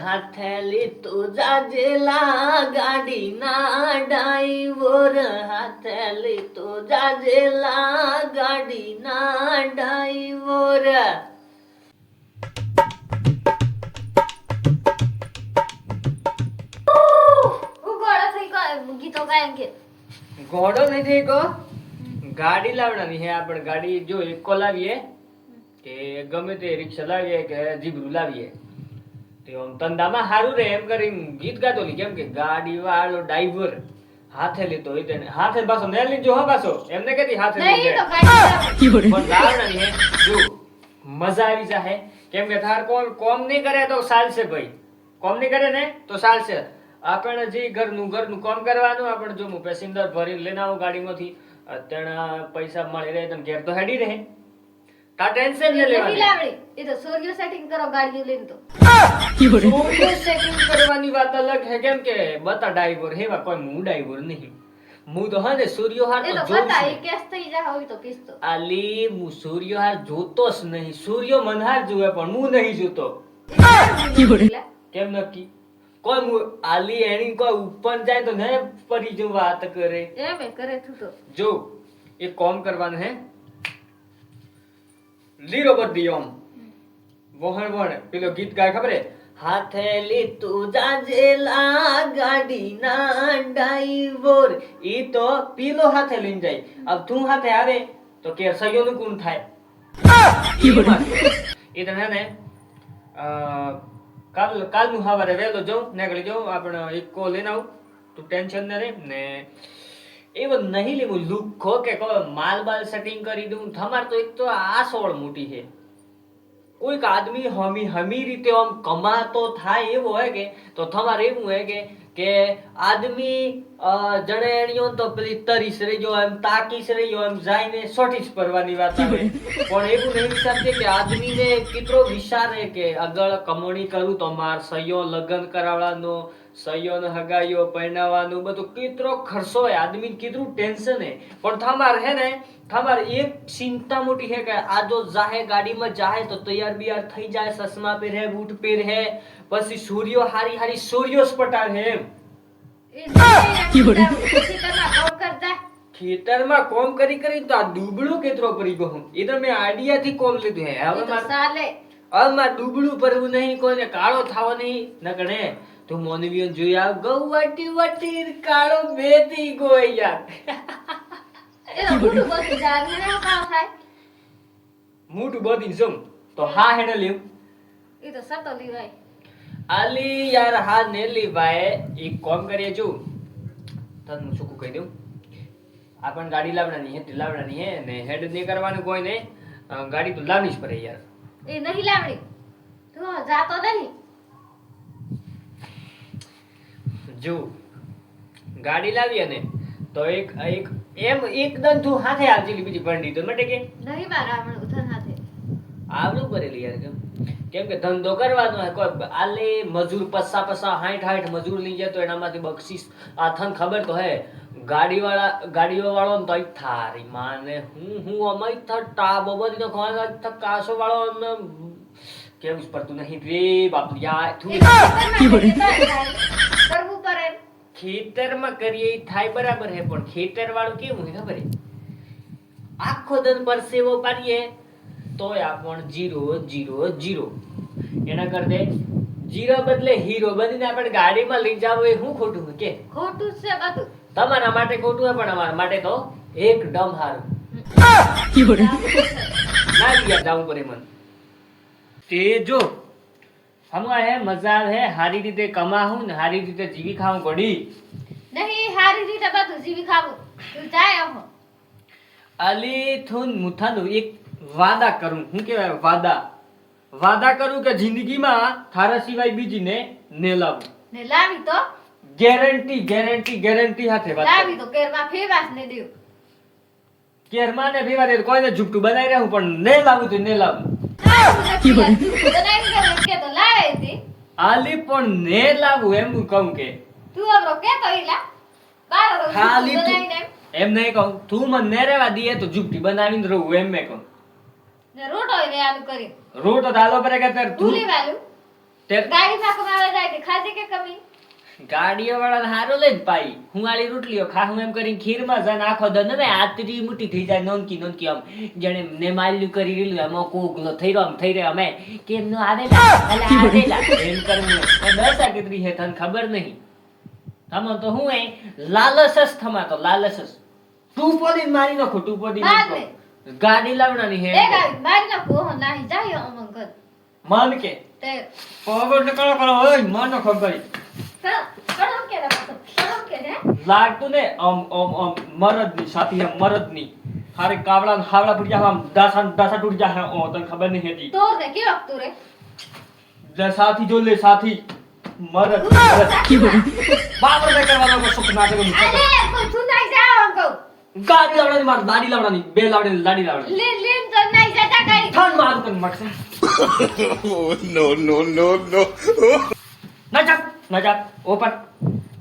હાથે લીધું જાજેલા ગાડીના ડ્રાઈવર હાથે લીધું જાજેલા ગાડીના ડ્રાઈવર ઉગોળો થઈ ગયો ગીતો ગાય એમ કે ઘોડો નથી કો ગાડી લાવવાની હે આપણે ગાડી જો એકો લાવીએ કે ગમે તે રિક્ષા લાવીએ કે જીબરું લાવીએ તે ધંધામાં સારું રહે એમ કરીને ગીત ગાતો લી કેમ કે ગાડી વાળો ડ્રાઈવર હાથે લીધો હોય તેને. હાથે પાછો ને લીધો હો પાછો. એમને કેતી હાથે લીધો પણ લાવવાની હે જો મજા આવી જાહે. કેમ કે થાર કોમ કોમ નહીં કરે તો ચાલશે ભાઈ. કોમ નહીં કરે ને તો ચાલશે. આપણે જે ઘરનું ઘરનું કોમ કરવાનું આપણે જો હું પેસેન્જર ભરીને લઈને આવું ગાડીમાંથી અત્યારે પૈસા મળી રહે તો ઘેર તો હેડી રહે. તા ટેન્શન નહીં લેવાની એ તો સૂર્ય સેટિંગ કરો ગાડી લઈને તો. સૂર્ય સેટિંગ કરવાની વાત અલગ હે કેમ કે બતા ડાઈવર હેવા કોઈ હું ડાઈવર નહીં. હું તો હા ને સૂર્ય હાર તો તો જોઉં એ કેસ થઈ જા હોય તો પીસતો આલી હું સૂર્ય હાર જોતો જ નહીં. સૂર્ય મનહાર જુએ પણ હું નહીં જોતો. કેમ નક્કી? કોઈ મુ- આલી એની કોઈ ઉપર જાય તો ને પરી જો વાત કરે. એમ કરે તું તો. જો એક કોમ કરવાનું હે. લીરો બધી ઓમ વહણ વહણ પેલો ગીત ગાય ખબર હાથે લીધું જાજેલા ગાડીના ડ્રાઈવર. ઈ તો પીલો હાથે લઈને જાય. અબ તું હાથે આવે તો કે સયોનું કોણ થાય. એ તો હે ને અ, કાલ કાલનું સવારે વહેલો જો નીકળી જો આપણે એક કો લઈને આવું. તું ટેન્શન ન રે ને એવું નહીં લેવું લુખો કે માલ બાલ સેટિંગ કરી દઉં, તમાર તો એક તો આ સોળ મોટી છે. કોઈક આદમી હમી હમી રીતે આમ કમાતો થાય એવો હોય કે, તો તમારે એવું હોય કે કે આદમી જણે એણીઓ તો પેલી તરીસ રહી ગયો એમ, તાકીસ રહીજો એમ, જાઈને સોટીસ પરવાની વાત આવે. પણ એવું નહીં વિચારતી કે આદમીને કેટલો વિચારે કે આગળ કમોણી કરું તો માર સહયો લગ્ન કરાવવાનો સહીઓ ને હગાઈઓ પહેરાવાનું બધું કેટલો ખર્ચો હોય. આદમી કેટલું ટેન્શન હે. પણ તમાર હે ને તમાર એક ચિંતા મોટી હે કે આ જો જાહે ગાડીમાં જાહે તો તૈયાર બિયાર થઈ જાય સસમા પહેરે બૂટ પહેરે પછી સૂર્યો હારી હારી સૂર્યો સ્પટાર હે એમ. એ ખેતરમાં કોમ કરી કરી તો આ દુબળું કેટલો પડી ગયો એ તો મેં આઈડિયા થી કોમ લીધું હે. હવે મારે હવે મારે દુબળું પરવું નહીં કોઈને કાળો થાવો નહીં નકણે તું મોનવીઓ જોઈ આવ ગૌ વાટી વાટી કાળો બેતી ગોઈ યાર એ મોટું બધી થાય? મોટું બોધી જોમ તો હા હેડે લેવ એ તો સતો લીવાય. આલી યાર હા ને લીવાય એક કોમ કરીએ જો. તને હું શું કહી દઉં. આપણ ગાડી લાવવાની હે લાવવાની હે ને હેડ નહીં કરવાનું કોઈ ને ગાડી તો લાવવી જ પડે યાર. એ નહીં લાવણી. તું જાતો નહીં. જો ગાડી લાવીએ ને તો એક એક એમ એકદમ તું હાથે આવજી બીજી ભંડી તો માટે કે? નહીં બાર આવણ ઉથન હાથે. આવડું કરેલી યાર કેમ? કેમ કે ધંધો કરવાનો કોઈ આલે મજૂર પસ્સા પસ્સા હાઈઠ હાઈઠ મજૂર લઈ જાય તો એનામાંથી બક્ષીસ. આ થન ખબર તો હે ગાડીવાળા ગાડીઓ વાળો ને તો થારી માને હું હું અમાઈ થ ટાબો બધી નો ખવા થ કાસો વાળો કેવું પડતું નહીં રે બાપ યાર ખેતરમાં કરીએ થાય બરાબર હે પણ ખેતર વાળું કેવું હે ખબર આખો દન પરસેવો પાડીએ તોય આપણ જીરો જીરો જીરો. એના કરતે જીરો બદલે હીરો બનીને આપણે ગાડીમાં લઈ જાવ એ હું ખોટું કે? ખોટું છે બધું. તમારા માટે ખોટું હે પણ અમારા માટે તો એકદમ હારું ના યાર જાવું પડે મન તે જો હમણાં હે મજા હે હારી રીતે કમાવું ને હારી રીતે જીવી ખાવું પડી નહીં હારી રીતે બધું જીવી ખાવું. તું જાય અમો અલી થુન મુથાનો એક વાદા કરું. હું કહેવાય વાદા? વાદા કરું કે જિંદગીમાં થારા સિવાય બીજીને ને લાવું ને લાવી તો? ગેરંટી ગેરંટી ગેરંટી હાથે વાત લાવી તો કેરમાં ફેવાસ ને દેવ. કેરમાં ને ભેવા દે કોઈને ઝૂપટું બનાવી રહ્યું પણ ને લાવું તો ને લાવું આલી પણ ને લાવું એમ હું કહું કે. તું અમરો કે તો ઈલા. બાર તો ખાલી તું- એમ. નહીં કહું. તું મને ને રહેવા દઈએ તો જુપટી બનાવીને રહું એમ મેં કહું. ને રોટો ને આલુ કરી. રોટ તો દાલો પર કે તાર તું લેવાલું તેર ગાડી ગાડીમાં આવે જાય કે ખાધી કે કમી? ગાડીઓ વાળાને હારો લઈને પાઈ હું આલી રોટલીઓ ખા હું એમ કરીને ખીરમાં જાય આખો દન ને આતરી મુઠ્ઠી થઈ જાય નોનકી નોનકી આમ. જેને ને માલ્યું કરી રેલું આમ કોગલો થઈ રહ્યો આમ થઈ રહ્યો. અમે કેમ નો આવેલા? અલા આવેલા? એમ કરવું આ કીધરી હે તને ખબર નહીં. તમે તો હું એ લાલસસ થમા તો લાલસસ. તું પોદીન મારી નાખો તું માર ગાડી લાવવાની હે. એ ગાડી મારી નાખો હો નાહી જાય અમન માન કે? તે પગડ નીકળો કરો ઓય મન ખબર. લાગતું ને આમ આમ આમ મરદની સાથી આમ મરદની હારે કાવડા ને હાવડા ફૂટી જાય આમ દાસા ને દાસા તૂટી જાય ઓ તને ખબર નહીં હતી તોર રે કે વખતું રે જે સાથી જો લે સાથી મરદ બાબર ને કરવાનો કો સુખ ના દેવું અરે કોઈ તું નાહી જાવ અંકો ગાડી લાવવાની માર દાડી લાવવાની બે લાવવાની લાડી લાવવાની લે લે તો નાહી જાતા ગાડી ઠંડ મારું તને મળશે Oh, no, no, no, no. ના જાત ના જાત ઓપન.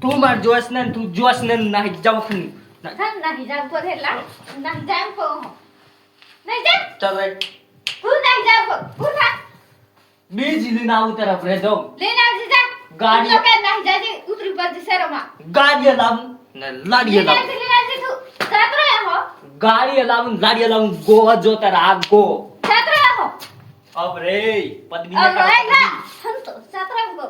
તું માર જોશ ને તું જોશ ને નાહી જાવ થન નાહી જાવ તો હેલા નાહી જાવ કો નાહી જા ચાલ રે. તું નાહી જાવ કો ઉઠા બીજી લઈને આવું તરફ રે જાઉં લે નાહી જા. ગાડી- તો કે નાહી જાજે ઉતરી પર શેરોમાં. ગાડીએ લાવું ને લાડીએ લાવું. સાતરો હો. ગાડીએ લાવું ગાડીએ લાવું. ગોવા જોતા રહે આ ગો. સાતરો હો. અબ રે પદ્મી અરે ના હમ તો સાતરો હો